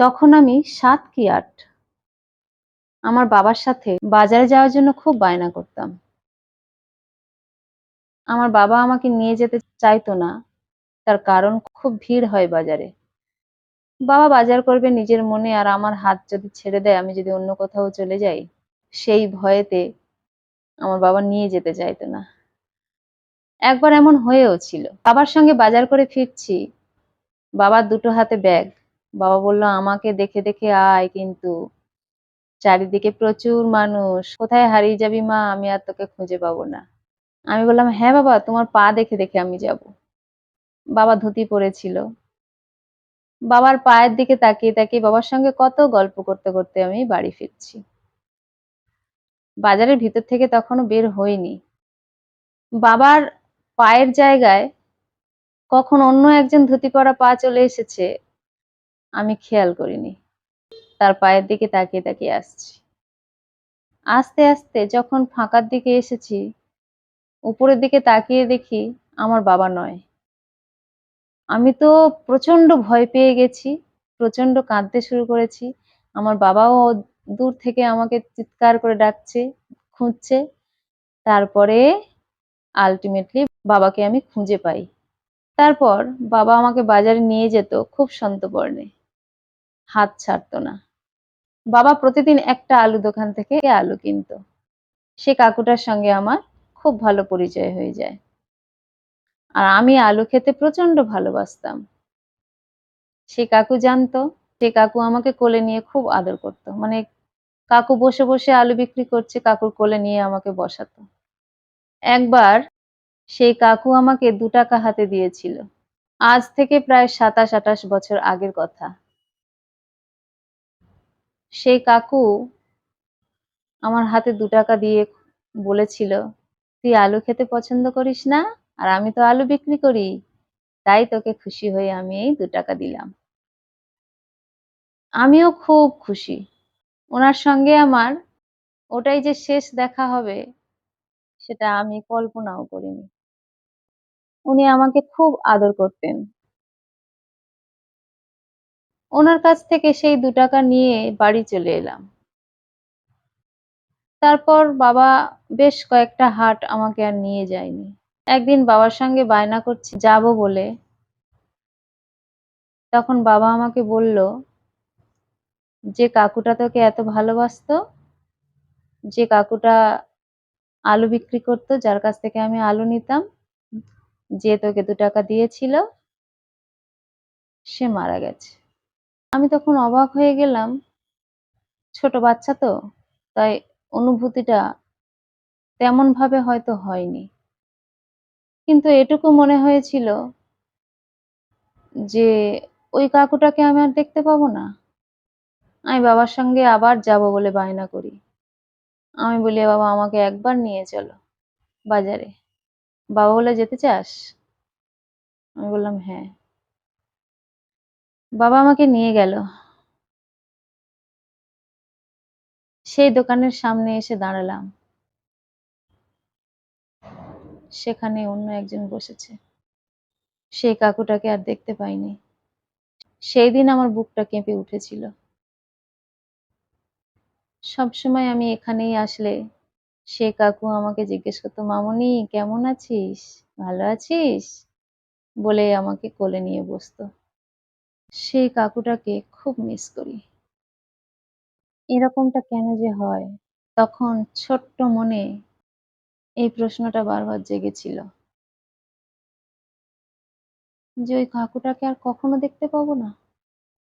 তখন আমি সাত কি আট। আমার বাবার সাথে বাজারে যাওয়ার জন্য খুব বায়না করতাম। আমার বাবা আমাকে নিয়ে যেতে চাইতো না। তার কারণ খুব ভিড় হয় বাজারে। বাবা বাজার করবে নিজের মনে আর আমার হাত যদি ছেড়ে দেয়, আমি যদি অন্য কোথাও চলে যাই, সেই ভয়েতে আমার বাবা নিয়ে যেতে চাইতো না। একবার এমন হয়েও ছিল। বাবার সঙ্গে বাজার করে ফিরছি। বাবার দুটো হাতে ব্যাগ। বাবা বলল, আমাকে দেখে দেখে আয় কিন্তু। চারিদিকে প্রচুর মানুষ। কোথায় হারিয়ে যাবি মা? আমি আর তোকে খুঁজে পাবো না। আমি বললাম হ্যাঁ বাবা, তোমার পা দেখে দেখে আমি যাব। বাবা ধুতি পরেছিল। বাবার পায়ের দিকে তাকিয়ে তাকিয়ে বাবার সঙ্গে কত গল্প করতে করতে আমি বাড়ি ফিরছি। বাজারের ভিতর থেকে তখনও বের হইনি। বাবার পায়ের জায়গায় কখন অন্য একজন ধুতি পরা পা চলে এসেছে আমি খেয়াল করিনি। তার পায়ের দিকে তাকিয়ে তাকিয়ে আসছি। আস্তে আস্তে যখন ফাঁকার দিকে এসেছি, উপরের দিকে তাকিয়ে দেখি আমার বাবা নয়। আমি তো প্রচণ্ড ভয় পেয়ে গেছি প্রচণ্ড কাঁদতে শুরু করেছি। আমার বাবাও দূর থেকে আমাকে চিৎকার করে ডাকছে, খুঁজছে। তারপরে আলটিমেটলি বাবাকে আমি খুঁজে পাই। তারপর বাবা আমাকে বাজারে নিয়ে যেত খুব সন্তপর্ণে হাত ছাড়তো না। বাবা প্রতিদিন একটা আলু দোকান থেকে আলু কিনতো। সে কাকুটার সঙ্গে আমার খুব ভালো পরিচয় হয়ে যায়। আর আমি আলু খেতে প্রচণ্ড ভালোবাসতাম। সে কাকু জানতো, সে কাকু আমাকে কোলে নিয়ে খুব আদর করতো। মানে কাকু বসে বসে আলু বিক্রি করছে, কাকুর কোলে নিয়ে আমাকে বসাতো। একবার সেই কাকু আমাকে দু টাকা হাতে দিয়েছিল। আজ থেকে প্রায় সাতাশ আঠাশ বছর আগের কথা। সেই কাকু আমার হাতে দু টাকা দিয়ে বলেছিল, তুই আলু খেতে পছন্দ করিস না? আর আমি তো আলু বিক্রি করি। তাই তোকে খুশি হয়ে আমি এই দু টাকা দিলাম। আমিও খুব খুশি। ওনার সঙ্গে আমার ওটাই যে শেষ দেখা হবে, সেটা আমি কল্পনাও করিনি। উনি আমাকে খুব আদর করতেন। ওনার কাছ থেকে সেই দু টাকা নিয়ে বাড়ি চলে এলাম। তারপর বাবা বেশ কয়েকটা হাট আমাকে আর নিয়ে যায়নি। একদিন বাবার সঙ্গে বায়না করছি, যাব বলে। তখন বাবা আমাকে বলল, যে কাকুটা তোকে এত ভালোবাসতো, যে কাকুটা আলু বিক্রি করতো, যার কাছ থেকে আমি আলু নিতাম, যে তোকে দু টাকা দিয়েছিল, সে মারা গেছে। আমি তখন অবাক হয়ে গেলাম। ছোট বাচ্চা তো, তাই অনুভূতিটা তেমন ভাবে হয়তো হয়নি। কিন্তু এটুকু মনে হয়েছিল যে, ওই কাকুটাকে আমি আর দেখতে পাবো না। আমি বাবার সঙ্গে আবার যাব বলে বায়না করি। আমি বলি, বাবা, আমাকে একবার নিয়ে চলো বাজারে। বাবা বলে, যেতে চাস? আমি বললাম হ্যাঁ। বাবা আমাকে নিয়ে গেল। সেই দোকানের সামনে এসে দাঁড়ালাম। সেখানে অন্য একজন বসেছে। সেই কাকুটাকে আর দেখতে পাইনি। সেই দিন আমার বুকটা কেঁপে উঠেছিল। সবসময় আমি এখানেই আসলে সে কাকু আমাকে জিজ্ঞেস করতো, মামনি, কেমন আছিস? ভালো আছিস? বলে আমাকে কোলে নিয়ে বসতো। সেই কাকুটাকে খুব মিস করি। এরকমটা কেন যে হয়? তখন ছোট্ট মনে এই প্রশ্নটা বারবার জেগেছিল। যে ওই কাকুটাকে আর কখনো দেখতে পাবো না?